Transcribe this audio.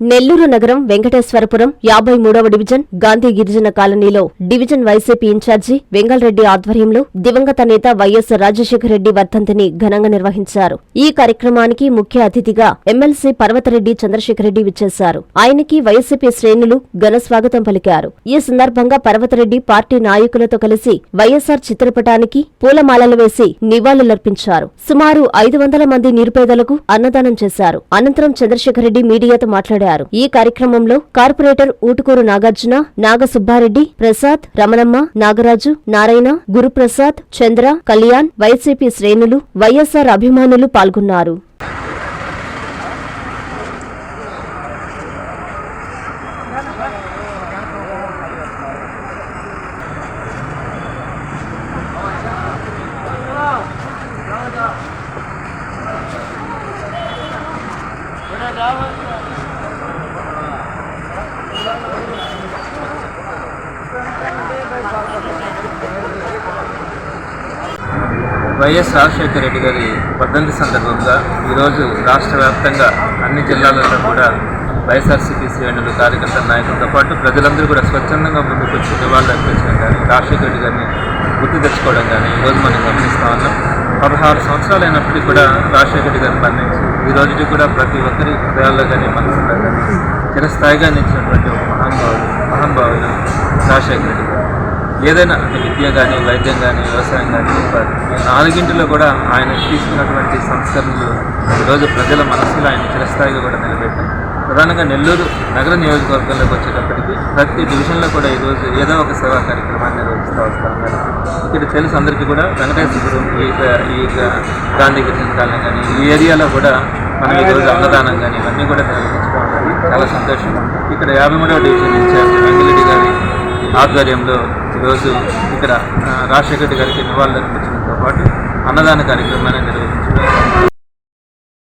నెల్లూరు నగరం వెంకటేశ్వరపురం యాభై మూడవ డివిజన్ గాంధీ గిరిజన కాలనీలో డివిజన్ వైసీపీ ఇన్ఛార్జి వెంగళరెడ్డి ఆధ్వర్యంలో దివంగత నేత వైఎస్ రాజశేఖర రెడ్డి వర్ధంతిని ఘనంగా నిర్వహించారు. ఈ కార్యక్రమానికి ముఖ్య అతిథిగా ఎమ్మెల్సీ పర్వతరెడ్డి చంద్రశేఖరరెడ్డి విచ్చేశారు. ఆయనకి వైసీపీ శ్రేణులు ఘన స్వాగతం పలికారు. ఈ సందర్భంగా పర్వతరెడ్డి పార్టీ నాయకులతో కలిసి వైఎస్సార్ చిత్రపటానికి పూలమాలలు వేసి నివాళులర్పించారు. సుమారు ఐదు వందల మంది నిరుపేదలకు అన్నదానం చేశారు. అనంతరం చంద్రశేఖరరెడ్డి మీడియాతో మాట్లాడారు. ఈ కార్యక్రమంలో కార్పొరేటర్ ఊటుకూరు నాగార్జున నాగసుబ్బారెడ్డి ప్రసాద్ రమణమ్మ నాగరాజు నారాయణ గురుప్రసాద్ చంద్ర కళ్యాణ్ వైసీపీ శ్రేణులు వైఎస్సార్ అభిమానులు పాల్గొన్నారు. వైఎస్ రాజశేఖర రెడ్డి గారి వర్ధంతి సందర్భంగా ఈరోజు రాష్ట్ర వ్యాప్తంగా అన్ని జిల్లాలలో కూడా వైఎస్ఆర్సీపీ శ్రేణులు కార్యకర్త నాయకులతో పాటు ప్రజలందరూ కూడా స్వచ్ఛందంగా ముందుకు వచ్చి నివాళులు అర్పించడం కానీ రాజశేఖర రెడ్డి గారిని గుర్తు తెచ్చుకోవడం కానీ ఈరోజు మనం గమనిస్తా ఉన్నాం. పదహారు సంవత్సరాలు అయినప్పటికీ కూడా రాజశేఖర రెడ్డి గారిని మరణించి ఈ రోజుకి కూడా ప్రతి ఒక్కరి హృదయాల్లో కానీ మనసులో కానీ చిరస్థాయిగా నిలిచినటువంటి ఒక మహానుభావుడు మహానుభావుడు రాజశేఖర రెడ్డి ఏదైనా అంటే విద్య కానీ వైద్యం కానీ వ్యవసాయం కానీ నాలుగింటిలో కూడా ఆయన తీసుకున్నటువంటి సంస్కరణలు ఈరోజు ప్రజల మనసులో ఆయన చిరస్థాయిగా కూడా నిలబెట్టాయి ప్రధానంగా నెల్లూరు నగర నియోజకవర్గంలోకి వచ్చేటప్పటికి ప్రతి డివిజన్లో కూడా ఈరోజు ఏదో ఒక సేవా కార్యక్రమాన్ని నిర్వహిస్తూ వస్తూ ఉన్నారు. ఇక్కడ తెలుసు అందరికీ కూడా వెంకటేశ్వరం ఈ ఈ గాంధీ గిరిజన కాలం కానీ ఈ ఏరియాలో కూడా మనం ఈరోజు అన్నదానం కానీ ఇవన్నీ కూడా నిర్వహించడం చాలా సంతోషం ఇక్కడ యాభై మూడవ డివిజన్ ఇన్ఛార్జ్ వెంకరెడ్డి గారి ఆధ్వర్యంలో ఈరోజు ఇక్కడ రాజశేఖర్ గారికి నివాళులు అర్పించడంతో పాటు అన్నదాన కార్యక్రమాన్ని నిర్వహించడం